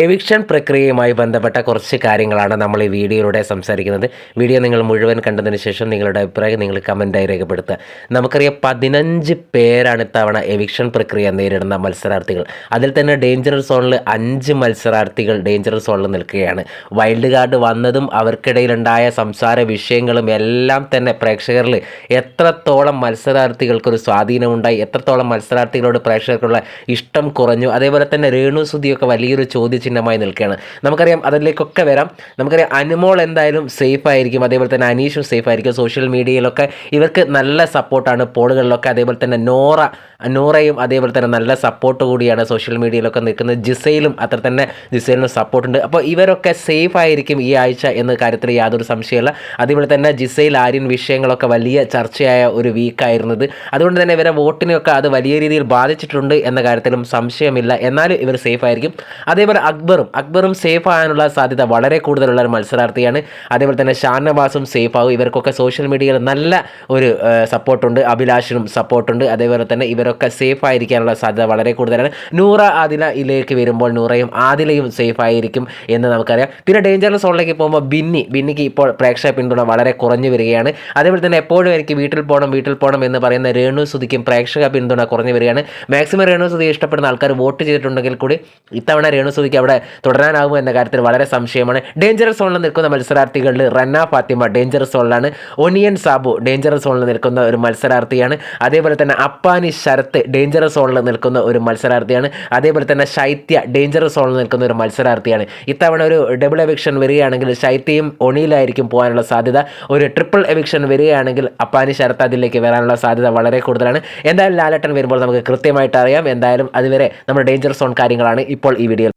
Eviction പ്രക്രിയയുമായി ബന്ധപ്പെട്ട കുറച്ച് കാര്യങ്ങളാണ് നമ്മൾ ഈ വീഡിയോയിലൂടെ സംസാരിക്കുന്നത്. വീഡിയോ നിങ്ങൾ മുഴുവൻ കണ്ടതിന് ശേഷം നിങ്ങളുടെ അഭിപ്രായം നിങ്ങൾ കമന്റായി രേഖപ്പെടുത്തുക. നമുക്കറിയാം പതിനഞ്ച് പേരാണ് ഇത്തവണ എവിക്ഷൻ പ്രക്രിയ നേരിടുന്ന മത്സരാർത്ഥികൾ. അതിൽ തന്നെ ഡേഞ്ചർ സോണിൽ അഞ്ച് മത്സരാർത്ഥികൾ ഡേഞ്ചർ സോണിൽ നിൽക്കുകയാണ്. വൈൽഡ് കാർഡ് വന്നതും അവർക്കിടയിലുണ്ടായ സംസാര വിഷയങ്ങളും എല്ലാം തന്നെ പ്രേക്ഷകരിൽ എത്രത്തോളം മത്സരാർത്ഥികൾക്കൊരു സ്വാധീനമുണ്ടായി എത്രത്തോളം മത്സരാർത്ഥികളോട് പ്രേക്ഷകർക്കുള്ള ഇഷ്ടം കുറഞ്ഞു. അതേപോലെ തന്നെ രേണു സുധിയൊക്കെ വലിയൊരു ചോദ്യചിഹ്നമായി നിൽക്കുകയാണ്. നമുക്കറിയാം അതിലേക്കൊക്കെ വരാം. നമുക്കറിയാം അനുമോൾ എന്തായാലും സേഫ് ആയിരിക്കും. അതേപോലെ തന്നെ അനീഷും സേഫ് ആയിരിക്കും. സോഷ്യൽ മീഡിയയിലൊക്കെ ഇവർക്ക് നല്ല സപ്പോർട്ടാണ് പോളുകളിലൊക്കെ അതേപോലെ തന്നെ നോറ നോറയും അതേപോലെ തന്നെ നല്ല സപ്പോർട്ട് കൂടിയാണ് സോഷ്യൽ മീഡിയയിലൊക്കെ നിൽക്കുന്നത്. ജിസയിലും അത്ര തന്നെ ജിസയിലും സപ്പോർട്ടുണ്ട് അപ്പോൾ ഇവരൊക്കെ സേഫ് ആയിരിക്കും ഈ ആഴ്ച എന്ന കാര്യത്തിൽ യാതൊരു സംശയമില്ല അതേപോലെ തന്നെ ജിസയിൽ ആര്യൻ വിഷയങ്ങളൊക്കെ വലിയ ചർച്ചയായ ഒരു വീക്കായിരുന്നത് അതുകൊണ്ട് തന്നെ ഇവരെ വോട്ടിനെയൊക്കെ അത് വലിയ രീതിയിൽ ബാധിച്ചിട്ടുണ്ട് എന്ന കാര്യത്തിലും സംശയമില്ല. എന്നാലും ഇവർ സേഫ് ആയിരിക്കും. അതേപോലെ അക്ബറും അക്ബറും സേഫ് ആകാനുള്ള സാധ്യത വളരെ കൂടുതലുള്ള ഒരു മത്സരാർത്ഥിയാണ്. അതേപോലെ തന്നെ ഷാനവാസും സേഫ് ആകും ഇവർക്കൊക്കെ സോഷ്യൽ മീഡിയയിൽ നല്ല ഒരു സപ്പോർട്ടുണ്ട് അഭിലാഷിനും സപ്പോർട്ടുണ്ട് അതേപോലെ തന്നെ ഇവരൊക്കെ സേഫ് ആയിരിക്കാനുള്ള സാധ്യത വളരെ കൂടുതലാണ്. നൂറ ആദിലയിലേക്ക് വരുമ്പോൾ നൂറയും ആദിലയും സേഫ് ആയിരിക്കും എന്ന് നമുക്കറിയാം. പിന്നെ ഡേഞ്ചറസ് സോണിലേക്ക് പോകുമ്പോൾ ബിന്നി ബിന്നിക്ക് ഇപ്പോൾ പ്രേക്ഷക പിന്തുണ വളരെ കുറഞ്ഞു വരികയാണ്. അതേപോലെ തന്നെ എപ്പോഴും എനിക്ക് വീട്ടിൽ പോകണം വീട്ടിൽ പോകണം എന്ന് പറയുന്ന രേണു സുധിക്കും പ്രേക്ഷക പിന്തുണ കുറഞ്ഞു വരികയാണ്. മാക്സിമം രേണു സുധി ഇഷ്ടപ്പെടുന്ന ആൾക്കാർ വോട്ട് ചെയ്തിട്ടുണ്ടെങ്കിൽ കൂടി ഇത്തവണ രേണു സുധിക്ക് അവിടെ തുടരാനാകുമോ എന്ന കാര്യത്തിൽ വളരെ സംശയമാണ്. ഡേഞ്ചറസ് സോണിൽ നിൽക്കുന്ന മത്സരാർത്ഥികളിൽ റന്ന ഫാത്തിമ ഡേഞ്ചറസ് സോണിലാണ് ഒനിയൻ സാബു ഡേഞ്ചറസ് സോണിൽ നിൽക്കുന്ന ഒരു മത്സരാർത്ഥിയാണ്. അതേപോലെ തന്നെ അപ്പാനി ശരത്ത് ഡേഞ്ചറസ് സോണിൽ നിൽക്കുന്ന ഒരു മത്സരാർത്ഥിയാണ്. അതേപോലെ തന്നെ ശൈത്യ ഡേഞ്ചറസ് സോണിൽ നിൽക്കുന്ന ഒരു മത്സരാർത്ഥിയാണ്. ഇത്തവണ ഒരു ഡബിൾ എവിക്ഷൻ വരികയാണെങ്കിൽ ശൈത്യയും ഒണിയിലായിരിക്കും പോകാനുള്ള സാധ്യത. ഒരു ട്രിപ്പിൾ എവിക്ഷൻ വരികയാണെങ്കിൽ അപ്പാനി ശരത്ത് അതിലേക്ക് വരാനുള്ള സാധ്യത വളരെ കൂടുതലാണ്. എന്തായാലും ലാലട്ടൻ വരുമ്പോൾ നമുക്ക് കൃത്യമായിട്ട് അറിയാം. എന്തായാലും അതുവരെ നമ്മുടെ ഡേഞ്ചർ സോൺ കാര്യങ്ങളാണ് ഇപ്പോൾ ഈ വീഡിയോയിൽ